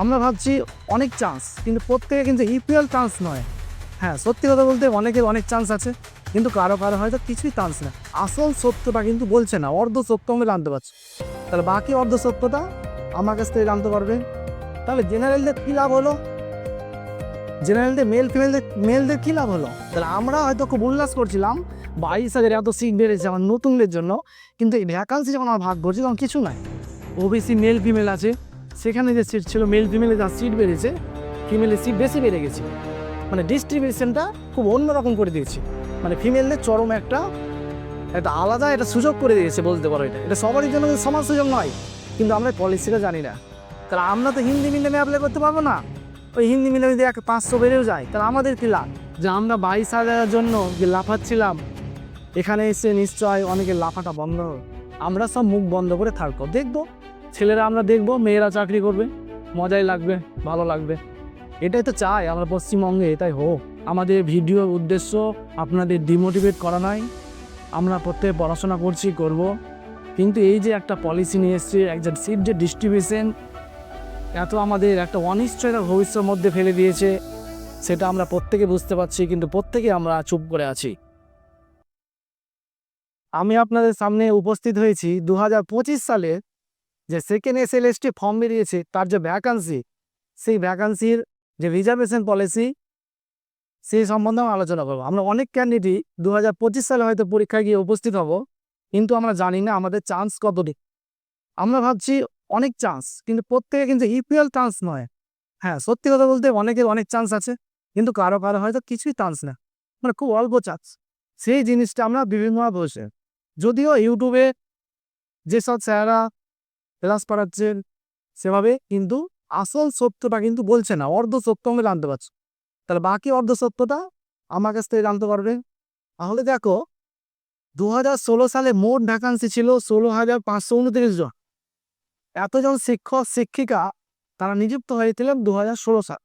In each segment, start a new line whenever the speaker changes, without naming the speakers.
আমরা ভাবছি অনেক চান্স কিন্তু প্রত্যেকে কিন্তু ইপিএল চান্স নয়। হ্যাঁ সত্যি কথা বলতে অনেকের অনেক চান্স আছে, কিন্তু কারও কারও হয়তো কিছুই চান্স না। আসল সত্যটা কিন্তু বলছে না, অর্ধ সত্য আমি জানতে পারছি। তাহলে বাকি অর্ধ সত্যটা আমার কাছ থেকে জানতে পারবে। তাহলে জেনারেলদের কী লাভ হলো? জেনারেলদের মেল ফিমেলদের মেলদের কী লাভ হলো? তাহলে আমরা হয়তো খুব উল্লাস করছিলাম, বাইশ হাজার এত সিট বেড়েছে আমার নতুনদের জন্য, কিন্তু এই ভ্যাকান্সি যখন আমরা ভাগ করছি তখন কিছু নাই। ওবিসি মেল ফিমেল আছে। সেখানে যে সিট ছিল মেল ফিমেলে যা সিট বেড়েছে ফিমেলের সিট বেশি বেড়ে গেছে। মানে ডিস্ট্রিবিউশনটা খুব অন্যরকম করে দিয়েছে। মানে ফিমেলদের চরম একটা একটা আলাদা একটা সুযোগ করে দিয়েছে বলতে পারো এটা। এটা সবারই জন্য সমান সুযোগ নয়, কিন্তু আমরা পলিসিটা জানি না। তাহলে আমরা তো হিন্দি মিডিয়ামে অ্যাপ্লাই করতে পারব না। ওই হিন্দি মিডিয়ামে যদি এক পাঁচশো বেড়েও যায়, তাহলে আমাদের কি লাভ? যে আমরা বাইশ হাজারের জন্য যে লাফাচ্ছিলাম, এখানে এসে নিশ্চয় অনেকে লাফাটা বন্ধ। আমরা সব মুখ বন্ধ করে থাকব, দেখব। ছেলেরা আমরা দেখব, মেয়েরা চাকরি করবে, মজাই লাগবে, ভালো লাগবে। এটাই তো চাই আমরা পশ্চিমবঙ্গে, এটাই হোক। আমাদের ভিডিওর উদ্দেশ্য আপনাদের ডিমোটিভেট করা নয়। আমরা প্রত্যেকে পড়াশোনা করছি, করব। কিন্তু এই যে একটা পলিসি নিয়ে এসছে একটা সিট যে ডিস্ট্রিবিউশন এত আমাদের একটা অনিশ্চয়তা ভবিষ্যতের মধ্যে ফেলে দিয়েছে, সেটা আমরা প্রত্যেকে বুঝতে পারছি, কিন্তু প্রত্যেকে আমরা চুপ করে আছি। আমি আপনাদের সামনে উপস্থিত হয়েছি দু হাজার পঁচিশ সালে যে second S L ST form বেরিয়েছে, তার যে ভ্যাকান্সি সেই ভ্যাকান্সির যে রিজার্ভেশন পলিসি সেই সম্বন্ধে আমরা আলোচনা করব। আমরা অনেক ক্যান্ডিডেটই দু সালে হয়তো পরীক্ষায় গিয়ে উপস্থিত হব, কিন্তু আমরা জানি না আমাদের চান্স কতটি আমরা ভাবছি অনেক চান্স কিন্তু প্রত্যেকে কিন্তু ইপিএল চান্স নয়। হ্যাঁ সত্যি কথা বলতে অনেকের অনেক চান্স আছে, কিন্তু কারও কারও হয়তো কিছুই চান্স না। মানে খুব অল্প চান্স সেই জিনিসটা আমরা বিভিন্নভাবে বসে যদিও ইউটিউবে যেসব স্যাররা ক্লাস পড়াচ্ছেন সেভাবে কিন্তু আসল সত্যটা কিন্তু বলছে না, অর্ধ সত্য আমি জানতে পারছি। তাহলে বাকি অর্ধ সত্যটা আমার কাছ থেকে জানতে পারবে। তাহলে দেখো দু হাজার ষোলো সালে মোট ভ্যাকান্সি ছিল ষোলো হাজার পাঁচশো উনত্রিশ জন। এতজন শিক্ষক, শিক্ষিকা তারা নিযুক্ত হয়েছিলেন দু হাজার ষোলো সাল।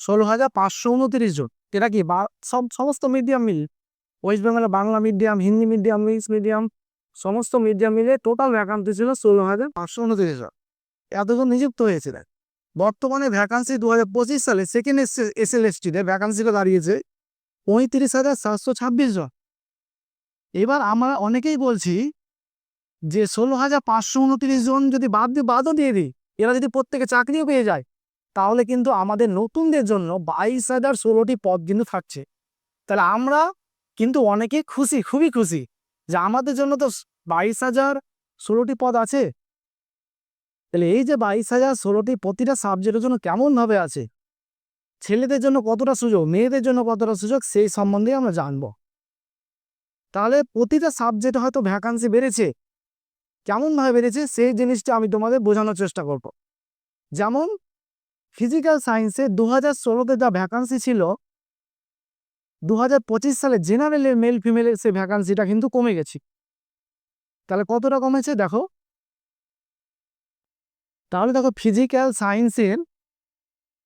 ষোলো হাজার পাঁচশো উনত্রিশ জন। এটা কি সব সমস্ত মিডিয়াম মিল ওয়েস্ট বেঙ্গলে Bangla medium Hindi medium English medium সমস্ত মিডিয়া মিলে টোটাল ভ্যাকান্সি ছিল ষোলো হাজার পাঁচশো উনত্রিশ জন। এতজন নিযুক্ত হয়েছিলেন। বর্তমানে ভ্যাকান্সি দু হাজার পঁচিশ সালে সেকেন্ড এস এল এসটিতে ভ্যাকান্সিটা দাঁড়িয়েছে পঁয়ত্রিশ হাজার সাতশো ছাব্বিশ জন। এবার আমরা অনেকেই বলছি যে ষোলো হাজার পাঁচশো উনত্রিশ জন যদি বাদ দিয়ে বাদও দিয়ে দিই, এরা যদি প্রত্যেকে চাকরিও পেয়ে যায়, তাহলে কিন্তু আমাদের নতুনদের জন্য বাইশ হাজার ষোলোটি পদ কিন্তু থাকছে। তাহলে আমরা কিন্তু অনেকে খুশি, খুবই খুশি। যে আমাদের জন্য তো বাইশ হাজার ষোলোটি পদ আছে। তাহলে এই যে বাইশ হাজার ষোলোটি প্রতিটা সাবজেক্টের জন্য কেমনভাবে আছে? ছেলেদের জন্য কতটা সুযোগ, মেয়েদের জন্য কতটা সুযোগ, সেই সম্বন্ধে আমরা জানব। তাহলে প্রতিটা সাবজেক্টে হয়তো ভ্যাকান্সি বেড়েছে। কেমনভাবে বেড়েছে, সেই জিনিসটা আমি তোমাদের বোঝানোর চেষ্টা করব। যেমন ফিজিক্যাল সায়েন্সে দু হাজার ষোলোতে যা ভ্যাকান্সি ছিল দু হাজার পঁচিশ সালে জেনারেলের মেল ফিমেলের সে ভ্যাকান্সিটা কিন্তু কমে গেছে। তাহলে কতটা কমেছে দেখো? তাহলে দেখো ফিজিক্যাল সায়েন্সের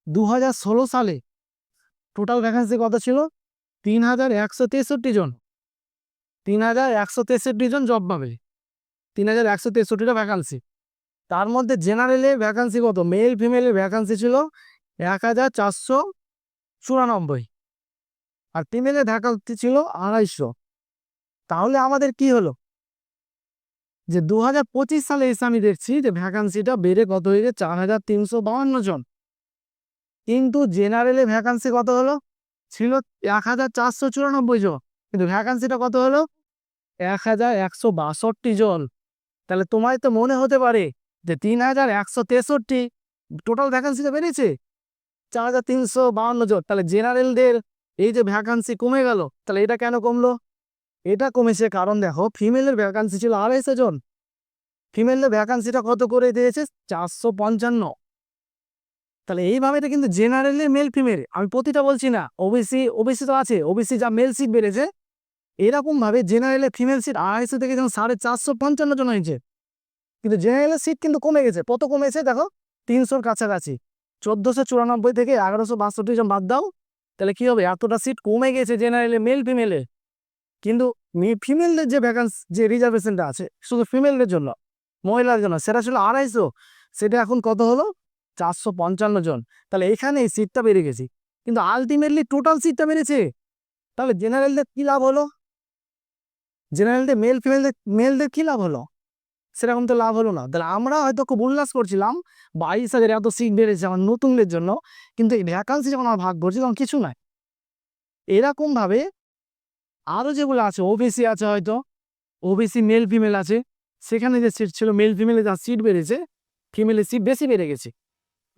দু হাজার ষোলো সালে টোটাল ভ্যাকান্সি কত ছিল? তিন হাজার একশো তেষট্টি জন। তিন হাজার একশো তেষট্টি জন জব পাবে। তিন হাজার একশো তেষট্টিটা ভ্যাকান্সি তার মধ্যে জেনারেলে ভ্যাকান্সি কত? মেল ফিমেলের ভ্যাকান্সি ছিল এক হাজার চারশো চুরানব্বই। আর ফিমেলের ভ্যাকান্সি ছিল আড়াইশো। তাহলে আমাদের কি হলো? যে দু হাজার পঁচিশ সালে এসে আমি দেখছি যে ভ্যাকান্সিটা বেড়ে কত হয়েছে? চার হাজার তিনশো বাউন্ন জন। কিন্তু জেনারেলে ভ্যাকান্সি কত হলো? ছিল এক হাজার চারশো চুরানব্বই জন। কিন্তু ভ্যাকান্সিটা কত হলো? এক হাজার একশো বাষট্টি জন। তাহলে তোমায় তো মনে হতে পারে যে তিন হাজার একশো তেষট্টি টোটাল ভ্যাকান্সিটা বেড়েছে। চার হাজার তিনশো বাউন্ন জন। তাহলে জেনারেলদের এই যে ভ্যাকান্সি কমে গেল, তাহলে এটা কেন কমলো? এটা কমেছে কারণ দেখো ফিমেলের ভ্যাকান্সি ছিল আড়াইশো জন। ফিমেলের ভ্যাকান্সিটা কত করে দিয়েছে? চারশো পঞ্চান্ন। তাহলে এইভাবে এটা কিন্তু জেনারেলের মেল ফিমেল আমি প্রতিটা বলছি না ওবিসি ওবিসি তো আছে ওবিসি যা মেল সিট বেড়েছে এরকম ভাবে জেনারেলে ফিমেল সিট আড়াইশো থেকে যেমন সাড়ে চারশো পঞ্চান্ন জন হয়েছে। কিন্তু জেনারেলের সিট কিন্তু কমে গেছে, কত কমেছে দেখো? তিনশোর কাছাকাছি। চোদ্দোশো চুরানব্বই থেকে এগারোশো বাষট্টি জন বাদ দাও তাহলে কি হবে? এতটা সিট কমে গেছে জেনারেলে মেল ফিমেলে কিন্তু ফিমেলদের যে ভ্যাকান্স যে রিজার্ভেশনটা আছে, শুধু ফিমেলদের জন্য মহিলার জন্য, সেটা ছিল আড়াইশো। সেটা এখন কত হলো? চারশো পঞ্চান্ন জন। তাহলে এখানে এই সিটটা বেড়ে গেছে। কিন্তু আলটিমেটলি টোটাল সিটটা বেড়েছে। তাহলে জেনারেলদের কী লাভ হলো? জেনারেলদের মেল ফিমেলদের মেলদের কী লাভ হলো? সেরকম তো লাভ হলো না। তাহলে আমরা হয়তো খুব উল্লাস করছিলাম, বাইশ হাজার এত সিট বেড়েছে আমার নতুনদের জন্য, কিন্তু এই ভ্যাকান্সি যখন আমরা ভাগ করছি তখন কিছু নাই। এরকমভাবে আরও যেগুলো আছে ওবিসি আছে হয়তো ওবিসি মেল ফিমেল আছে, সেখানে যে সিট ছিল মেল ফিমেলে যা সিট বেড়েছে ফিমেলের সিট বেশি বেড়ে গেছে।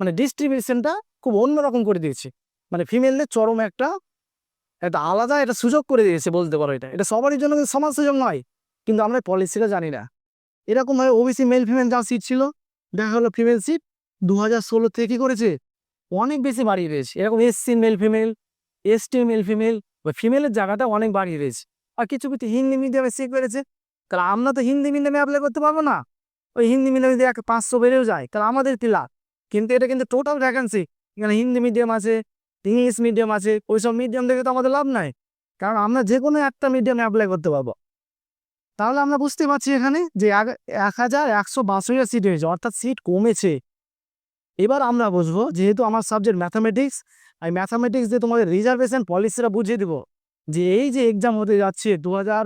মানে ডিস্ট্রিবিউশনটা খুব অন্যরকম করে দিয়েছে। মানে ফিমেলদের চরম একটা একটা আলাদা একটা সুযোগ করে দিয়েছে বলতে পারো এটা। এটা সবারই জন্য সমান সুযোগ নয়, কিন্তু আমরা পলিসিটা জানি না। এরকমভাবে ওবিসি মেল ফিমেল যা সিট ছিল, দেখা হলো ফিমেল সিট দু হাজার ষোলো থেকে কী করেছে? অনেক বেশি বাড়িয়ে দিয়েছে। এরকম SC male female ST male female বা ফিমেলের জায়গাটা অনেক বাড়িয়ে দিয়েছে। আর কিছু কিছু হিন্দি মিডিয়ামে সিট বেড়েছে। তাহলে আমরা তো হিন্দি মিডিয়ামে অ্যাপ্লাই করতে পারব না। ওই হিন্দি মিডিয়ামে যদি এক পাঁচশো বেড়েও যায়, তাহলে আমাদের কি লাভ? কিন্তু এটা কিন্তু টোটাল ভ্যাকান্সি এখানে হিন্দি মিডিয়াম আছে ইংলিশ মিডিয়াম আছে, ওইসব মিডিয়াম দেখে তো আমাদের লাভ নাই। কারণ আমরা যে কোনো একটা মিডিয়ামে অ্যাপ্লাই করতে পারব। তাহলে আমরা বুঝতে পারছি এখানে যে এক- হাজার একশো বাষট্টি সিট হয়েছে অর্থাৎ সিট কমেছে। এবার আমরা বুঝব, যেহেতু আমার সাবজেক্ট ম্যাথামেটিক্স এই ম্যাথামেটিক্স দিয়ে তোমাদের রিজার্ভেশন পলিসিটা বুঝিয়ে দেবো, যে এই যে এক্সাম হতে যাচ্ছে দু হাজার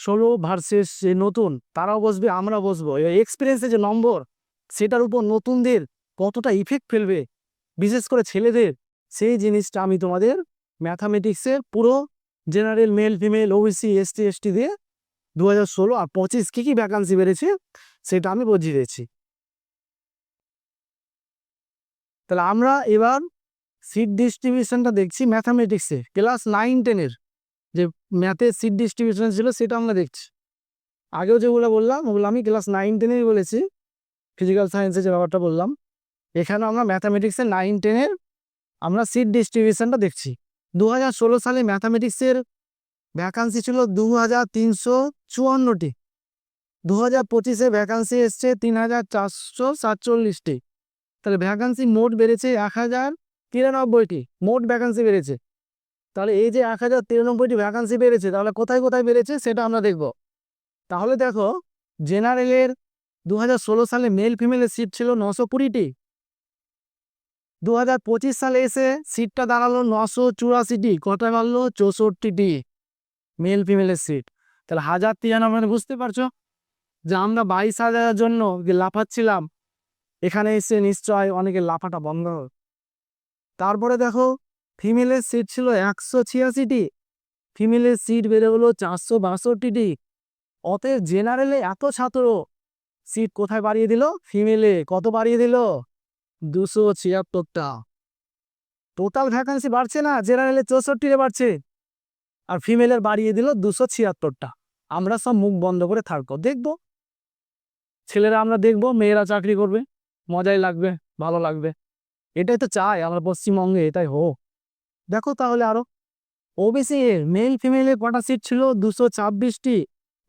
ষোলো ভার্সেস যে নতুন, তারাও বসবে আমরা বসবো। এক্সপিরিয়েন্সের যে নম্বর, সেটার উপর নতুনদের কতটা ইফেক্ট ফেলবে, বিশেষ করে ছেলেদের, সেই জিনিসটা আমি তোমাদের ম্যাথামেটিক্সের পুরো general male female OBC ST ST দিয়ে দু হাজার ষোলো আর পঁচিশ কী কী ভ্যাকান্সি বেড়েছে? সেটা আমি বুঝিয়ে দিয়েছি তাহলে আমরা এবার সিট ডিস্ট্রিবিউশনটা দেখছি ম্যাথামেটিক্সে ক্লাস নাইন টেনের যে ম্যাথের সিট ডিস্ট্রিবিউশন ছিল সেটা আমরা দেখছি। আগেও যেগুলো বললাম, ওগুলো আমি ক্লাস নাইন টেনেই বলেছি। ফিজিক্যাল সায়েন্সের যে ব্যাপারটা বললাম এখানে আমরা ম্যাথামেটিক্সের নাইন টেনের আমরা সিট ডিস্ট্রিবিউশনটা দেখছি। দু হাজার ষোলো সালে ম্যাথামেটিক্সের ভ্যাকান্সি ছিল দু হাজার তিনশো চুয়ান্নটি। দু হাজার পঁচিশে ভ্যাকান্সি এসছে তিন হাজার চারশো সাতচল্লিশটি। তাহলে ভ্যাকান্সি মোট বেড়েছে এক হাজার তিরানব্বইটি। মোট ভ্যাকান্সি বেড়েছে। তাহলে এই যে এক হাজার তিরানব্বইটি ভ্যাকান্সি বেড়েছে, তাহলে কোথায় কোথায় বেড়েছে সেটা আমরা দেখব। তাহলে দেখো, জেনারেলের দু হাজার ষোলো সালে মেল ফিমেলের সিট ছিল নশো কুড়িটি। দু হাজার পঁচিশ সালে এসে সিটটা দাঁড়াল নশো চুরাশিটি, কটায় বাড়লো চৌষট্টিটি। মেল ফিমেলের সিট তাহলে হাজার তিরানব্বই মানে বুঝতে পারছ? যে আমরা বাইশ হাজারের জন্য লাফাচ্ছিলাম, এখানে এসে নিশ্চয় অনেকে লাফাটা বন্ধ। তারপরে দেখো ফিমেলের সিট ছিল একশো ছিয়াশিটি। ফিমেলের সিট বেড়ে হলো চারশো বাষট্টিটি। অতএব জেনারেলে এত ছাত্র সিট কোথায় বাড়িয়ে দিল? ফিমেলে কত বাড়িয়ে দিল? দুশো ছিয়াত্তরটা। টোটাল ভ্যাকান্সি বাড়ছে না? জেনারেলে চৌষট্টিরে বাড়ছে। আর ফিমেলের বাড়িয়ে দিল দুশো ছিয়াত্তরটা। আমরা সব মুখ বন্ধ করে থাকব। দেখব। ছেলেরা আমরা দেখব, মেয়েরা চাকরি করবে, মজাই লাগবে, ভালো লাগবে। এটাই তো চাই, আমরা পশ্চিমবঙ্গে এটাই হোক। দেখো তাহলে আরও। ওবিসি এর মেল ফিমেলের কটা সিট ছিল? দুশো ছাব্বিশটি।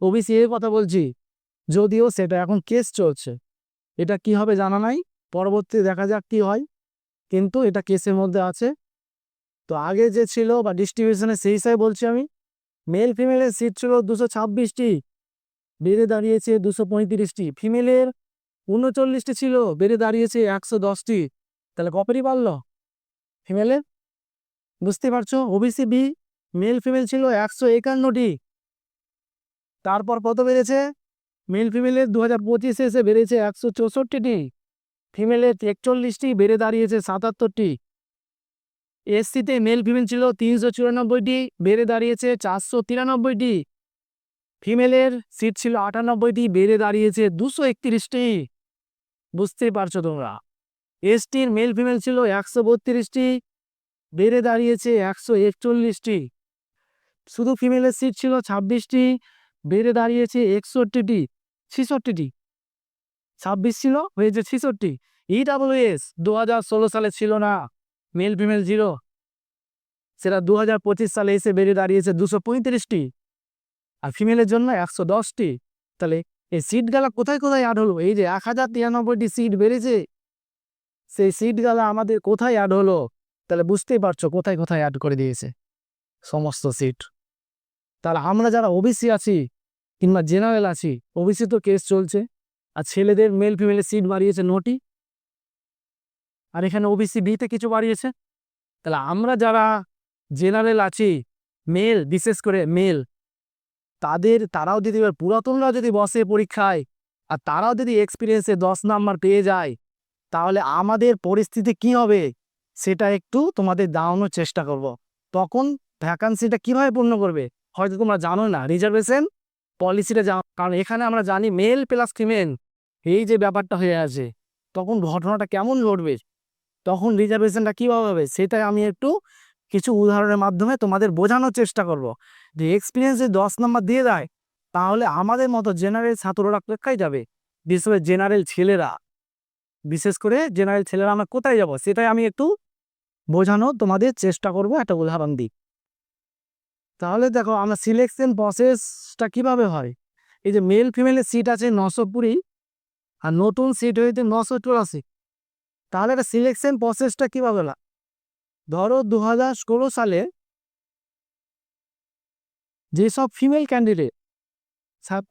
ওবিসি এর কথা বলছি। যদিও সেটা এখন কেস চলছে। এটা কি হবে জানা নাই। পরবর্তী দেখা যাক কি হয়। কিন্তু এটা কেসের মধ্যে আছে। তো আগে যে ছিল বা ডিস্ট্রিবিউশনে সেই হিসাবে বলছি আমি মেল ফিমেলের সিট ছিল দুশো ছাব্বিশটি, বেড়ে দাঁড়িয়েছে দুশো পঁয়ত্রিশটি। ফিমেলের উনচল্লিশটি ছিল, বেড়ে দাঁড়িয়েছে একশো দশটি। তাহলে কপেরই পারল ফিমেলের বুঝতে পারছ? ওবিসি বি মেল ফিমেল ছিল একশো একান্নটি। তারপর কত বেড়েছে? মেল ফিমেলের দু হাজার পঁচিশে এসে বেড়েছে একশো চৌষট্টিটি। ফিমেলের একচল্লিশটি বেড়ে দাঁড়িয়েছে সাতাত্তরটি। এসসিতে মেল ফিমেল ছিল তিনশো চুরানব্বইটি, বেড়ে দাঁড়িয়েছে চারশো তিরানব্বইটি। ফিমেলের সিট ছিল আটানব্বইটি, বেড়ে দাঁড়িয়েছে দুশো একত্রিশটি। বুঝতেই পারছ তোমরা। এসটির মেল ফিমেল ছিল একশো বত্রিশটি, বেড়ে দাঁড়িয়েছে একশো একচল্লিশটি। শুধু ফিমেলের সিট ছিল ছাব্বিশটি, বেড়ে দাঁড়িয়েছে একষট্টিটি, ছিষট্টিটি। ছাব্বিশ ছিল, হয়েছে ছিষট্টি। ইডাব্লিউএস দু হাজার ষোলো সালে ছিল না। Male female zero. সেটা দু হাজার পঁচিশ সালে এসে বেড়ে দাঁড়িয়েছে দুশো পঁয়ত্রিশটি। আর ফিমেলের জন্য একশো দশটি। তাহলে এই সিটগুলা কোথায় কোথায় অ্যাড হলো? এই যে এক হাজার তিরানব্বইটি সিট বেড়েছে সেই সিটগুলা আমাদের কোথায় অ্যাড হলো? তাহলে বুঝতেই পারছ কোথায় কোথায় অ্যাড করে দিয়েছে সমস্ত সিট। তাহলে আমরা যারা ওবিসি আছি কিংবা জেনারেল আছি ওবিসি তো কেস চলছে, আর ছেলেদের মেল ফিমেলের সিট বাড়িয়েছে নটি। আর এখানে ওবিসি বিতে কিছু বাড়িয়েছে। তাহলে আমরা যারা জেনারেল আছি মেল বিশেষ করে মেল তাদের, তারাও যদি এবার পুরাতনরা যদি বসে পরীক্ষায়, আর তারাও যদি এক্সপিরিয়েন্সে দশ নাম্বার পেয়ে যায়, তাহলে আমাদের পরিস্থিতি কি হবে? সেটা একটু তোমাদের দাঁড়ানোর চেষ্টা করব। তখন ভ্যাকান্সিটা কীভাবে পূর্ণ করবে? হয়তো তোমরা জানো না রিজার্ভেশন পলিসিটা জানো। কারণ এখানে আমরা জানি মেল প্লাস ফিমেল এই যে ব্যাপারটা হয়ে আছে, তখন ঘটনাটা কেমন ঘটবে? তখন রিজার্ভেশনটা কীভাবে হবে? সেটাই আমি একটু কিছু উদাহরণের মাধ্যমে তোমাদের বোঝানোর চেষ্টা করব। যে এক্সপিরিয়েন্স যদি দশ নম্বর দিয়ে দেয়, তাহলে আমাদের মতো জেনারেল ছাত্ররা কোথায় যাবে? বিশেষ করে জেনারেল ছেলেরা। বিশেষ করে জেনারেল ছেলেরা আমরা কোথায় যাব? সেটাই আমি একটু বোঝানো তোমাদের চেষ্টা করব একটা উদাহরণ দিই তাহলে দেখো আমরা সিলেকশন প্রসেসটা কীভাবে হয়? এই যে মেল ফিমেলের সিট আছে নশো কুড়ি, আর নতুন সিট হয়েছে নশো চুরাশি। তাহলে একটা সিলেকশন প্রসেসটা কীভাবে না ধরো দু হাজার ষোলো সালে যেসব ফিমেল ক্যান্ডিডেট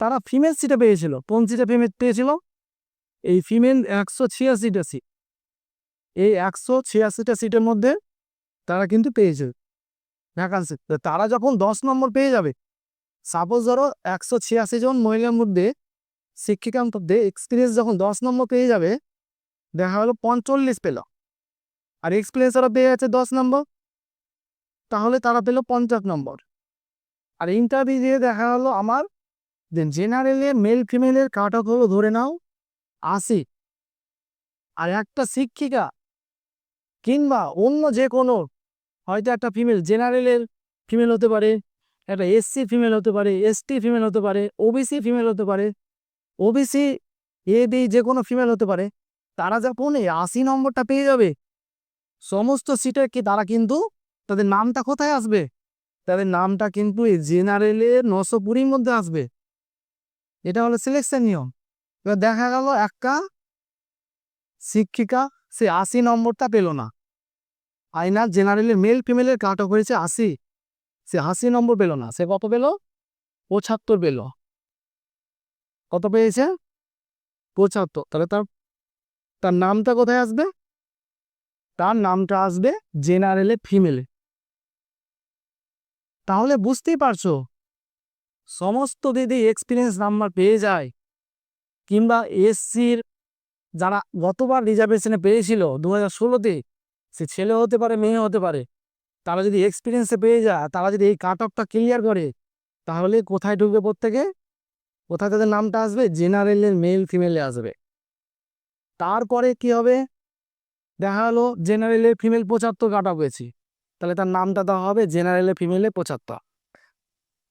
তারা ফিমেল সিটে পেয়েছিল, কোন সিটে ফিমেল পেয়েছিল? এই ফিমেল একশো ছিয়াশিটা সিট এই একশো ছিয়াশিটা সিটের মধ্যে তারা কিন্তু পেয়েছে ভ্যাকান্সি তারা যখন দশ নম্বর পেয়ে যাবে সাপোজ ধরো একশো ছিয়াশি জন মহিলার মধ্যে শিক্ষিকার মধ্যে এক্সপিরিয়েন্স যখন দশ নম্বর পেয়ে যাবে দেখা হলো পঞ্চল্লিশ পেল। আর এক্সপিরিয়েন্স ওরা পেয়ে গেছে দশ নম্বর। তাহলে তারা পেল পঞ্চাশ নম্বর। আর ইন্টারভিউ দিয়ে দেখা হলো আমার জেনারেলে মেল ফিমেলের কাট অফ হলো ধরে নাও, আশি। আর একটা শিক্ষিকা কিংবা অন্য যে কোনো হয়তো একটা ফিমেল জেনারেলের ফিমেল হতে পারে, একটা এসসি ফিমেল হতে পারে এসটি ফিমেল হতে পারে ওবিসি ফিমেল হতে পারে ওবিসি এ বি যে কোনো ফিমেল হতে পারে। তারা যখন এই আশি নম্বরটা পেয়ে যাবে। সমস্ত সিটে কি, তারা কিন্তু তাদের নামটা কোথায় আসবে? তাদের নামটা কিন্তু এই জেনারেলের নশো কুড়ির মধ্যে আসবে। এটা হলো সিলেকশন নিয়ম। এবার দেখা গেল একটা শিক্ষিকা, সে আশি নম্বরটা পেল না। আইনার জেনারেলের মেল ফিমেলের কাট অফ হয়েছে আশি। সে আশি নম্বর পেল না। সে কত পেল? পঁচাত্তর পেল। কত পেয়েছে? পঁচাত্তর। তাহলে তার তার নামটা কোথায় আসবে? তার নামটা আসবে জেনারেলে ফিমেলে। তাহলে বুঝতেই পারছ, সমস্ত দিদি এক্সপিরিয়েন্স নাম্বার পেয়ে যায়। কিংবা এসসির যারা গতবার রিজার্ভেশনে পেয়েছিল দু হাজার ষোলোতে, সে ছেলে হতে পারে, মেয়ে হতে পারে, তারা যদি এক্সপিরিয়েন্সে পেয়ে যায়, তারা যদি এই কাট অফটা ক্লিয়ার করে, তাহলে কোথায় ঢুকবে প্রত্যেকে? কোথায় তাদের নামটা আসবে? জেনারেলের মেল ফিমেলে আসবে। তারপরে কি হবে? দেখা হলো জেনারেলে ফিমেল পঁচাত্তর কাটা পেয়েছি। তাহলে তার নামটা দেওয়া হবে জেনারেলে ফিমেলে পঁচাত্তর।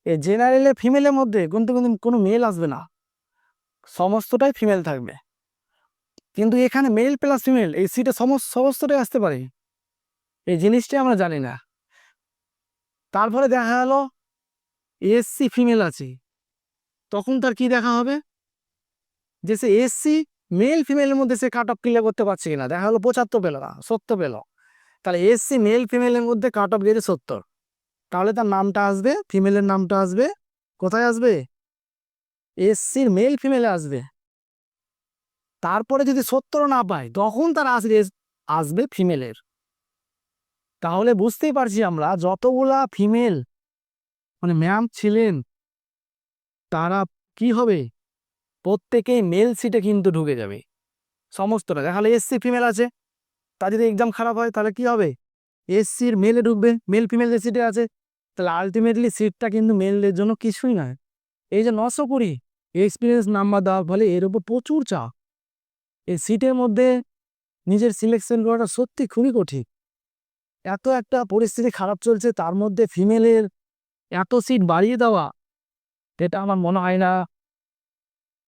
এই জেনারেলে ফিমেলের মধ্যে কিন্তু কিন্তু কোনো মেল আসবে না। সমস্তটাই ফিমেল থাকবে। কিন্তু এখানে মেল প্লাস ফিমেল এই সিটে সমস্ত সমস্তটাই আসতে পারে। এই জিনিসটাই আমরা জানি না। তারপরে দেখা গেলো এসসি ফিমেল আছে। তখন তার কি দেখা হবে? যে সে এসসি মেল ফিমেলের মধ্যে সে কাট অফ ক্লিয়ার করতে পারছে কিনা? দেখা হলো পঁচাত্তর পেল না, সত্তর পেল। তাহলে এসসি মেল ফিমেলের মধ্যে কাট অফ গিয়েছে সত্তর। তাহলে তার নামটা আসবে ফিমেলের নামটা আসবে, কোথায় আসবে? এসসির মেল ফিমেলে আসবে। তারপরে যদি সত্তর না পায়, তখন তার আসবে আসবে ফিমেলের তাহলে বুঝতেই পারছি আমরা, যতগুলা ফিমেল মানে ম্যাম ছিলেন, তারা কি হবে? প্রত্যেকেই মেল সিটে কিন্তু ঢুকে যাবে। সমস্তটা দেখালে এসসি ফিমেল আছে তা যদি এক্সাম খারাপ হয়, তাহলে কি হবে? এসসির মেলে ঢুকবে মেল ফিমেল যে সিটে আছে, তাহলে আলটিমেটলি সিটটা কিন্তু মেলদের জন্য কিছুই নয়। এই যে নশো কুড়ি এক্সপিরিয়েন্স নাম্বার দেওয়ার ফলে এর উপর প্রচুর চাপ। এই সিটের মধ্যে নিজের সিলেকশন করাটা সত্যি খুবই কঠিন। এত একটা পরিস্থিতি খারাপ চলছে, তার মধ্যে ফিমেলের এত সিট বাড়িয়ে দেওয়া, এটা আমার মনে হয় না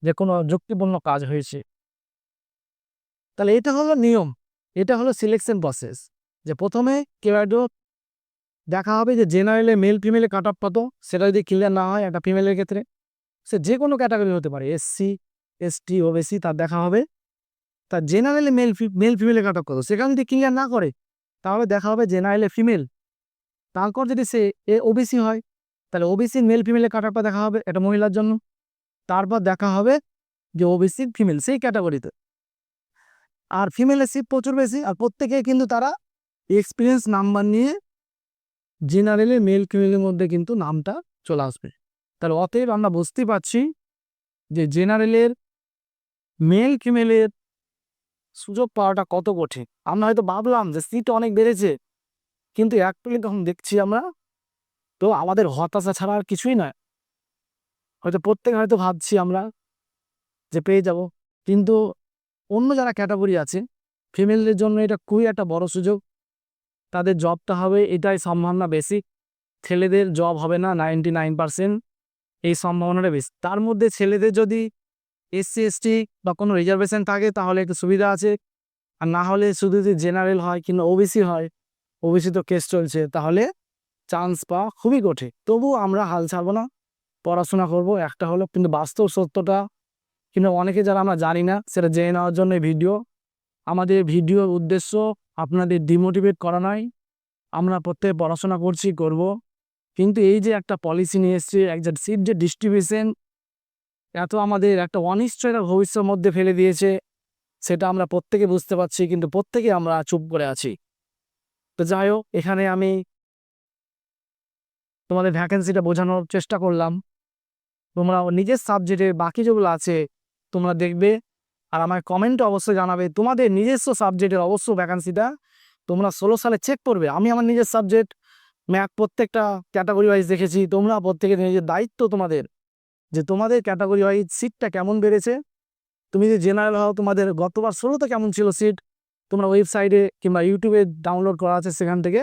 যে কোনো যুক্তিপূর্ণ কাজ হয়েছে। তাহলে এটা হলো নিয়ম। এটা হলো সিলেকশন প্রসেস যে প্রথমে কেউ দেখা হবে যে জেনারেলে মেল ফিমেলে কাট অফ কত, সেটা যদি ক্লিয়ার না হয় একটা ফিমেলের ক্ষেত্রে, সে যে কোনো ক্যাটাগরি হতে পারে এসসি এসটি ওবিসি তার দেখা হবে। তার জেনারেলে মেল মেল ফিমেলে কাট অফ কত, সেখানে যদি ক্লিয়ার না করে, তাহলে দেখা হবে জেনারেলে ফিমেল তারপর যদি সে, এ ওবিসি হয়, তাহলে ওবিসির মেল ফিমেলে কাট অফটা দেখা হবে এটা মহিলার জন্য। তারপর দেখা হবে যে ওবিসি ফিমেল সেই ক্যাটাগরিতে আর ফিমেলের সিট প্রচুর বেশি আর প্রত্যেকে কিন্তু তারা এক্সপিরিয়েন্স নাম্বার নিয়ে জেনারেলে মেল ফিমেলের মধ্যে কিন্তু নামটা চলে আসবে। তাহলে অতএব আমরা বুঝতে পারছি যে জেনারেলের মেল ফিমেলের সুযোগ পাওয়াটা কত কঠিন। আমরা হয়তো ভাবলাম যে সিট অনেক বেড়েছে, কিন্তু অ্যাকচুয়ালি তখন দেখছি আমরা তো আমাদের হতাশা ছাড়া আর কিছুই নয়। হয়তো প্রত্যেক হয়তো ভাবছি আমরা যে পেয়ে যাব। কিন্তু অন্য যারা ক্যাটাগরি আছে ফিমেলদের জন্য এটা খুবই একটা বড় সুযোগ। তাদের জবটা হবে এটাই সম্ভাবনা বেশি। ছেলেদের জব হবে না নাইনটি নাইন পার্সেন্ট এই সম্ভাবনাটা বেশি। তার মধ্যে ছেলেদের যদি এসসি এসটি বা কোনো রিজার্ভেশন থাকে তাহলে একটু সুবিধা আছে। আর না হলে শুধু যদি জেনারেল হয় কিংবা ওবিসি হয় ওবিসি তো কেস চলছে, তাহলে চান্স পাওয়া খুবই কঠিন। তবু আমরা হাল ছাড়বো না। পড়াশোনা করব, একটা হলো কিন্তু বাস্তব সত্যটা। কিন্তু অনেকে যারা আমরা জানি না, সেটা জেনে নেওয়ার জন্য ভিডিও। আমাদের ভিডিওর উদ্দেশ্য আপনাদের ডিমোটিভেট করা নয়। আমরা প্রত্যেকে পড়াশোনা করছি, করব। কিন্তু এই যে একটা পলিসি নিয়ে এসছে একটা সিট যে ডিস্ট্রিবিউশন এত আমাদের একটা অনিশ্চয়তা ভবিষ্যতের মধ্যে ফেলে দিয়েছে। সেটা আমরা প্রত্যেকে বুঝতে পারছি, কিন্তু প্রত্যেকে আমরা চুপ করে আছি। তো যাই হোক, এখানে আমি তোমাদের ভ্যাকেন্সিটা বোঝানোর চেষ্টা করলাম। তোমরা নিজের সাবজেক্টে বাকি যেগুলো আছে, তোমরা দেখবে। আর আমার কমেন্টে অবশ্যই জানাবে, তোমাদের নিজস্ব সাবজেক্টের অবশ্য ভ্যাকান্সিটা তোমরা ষোলো সালে চেক করবে। আমি আমার নিজের সাবজেক্ট ম্যাথ প্রত্যেকটা ক্যাটাগরি ওয়াইজ দেখেছি, তোমরা প্রত্যেকের নিজের দায়িত্ব তোমাদের। যে তোমাদের ক্যাটাগরি ওয়াইজ সিটটা কেমন বেড়েছে? তুমি যে জেনারেল হও, তোমাদের গতবার ষোলোতে কেমন ছিল সিট তোমরা ওয়েবসাইটে কিংবা ইউটিউবে ডাউনলোড করা আছে সেখান থেকে,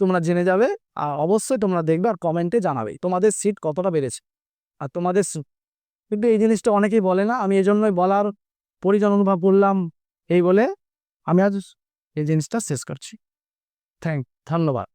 তোমরা জেনে যাবে। আর অবশ্যই তোমরা দেখবে আর কমেন্টে জানাবে, তোমাদের সিট কতটা বেড়েছে। আর তোমাদের কিন্তু এই জিনিসটা অনেকেই বলে না, আমি এই জন্যই বলার পরিজন অনুভব করলাম এই বলে আমি আজ এই জিনিসটা শেষ করছি। থ্যাংক, ধন্যবাদ।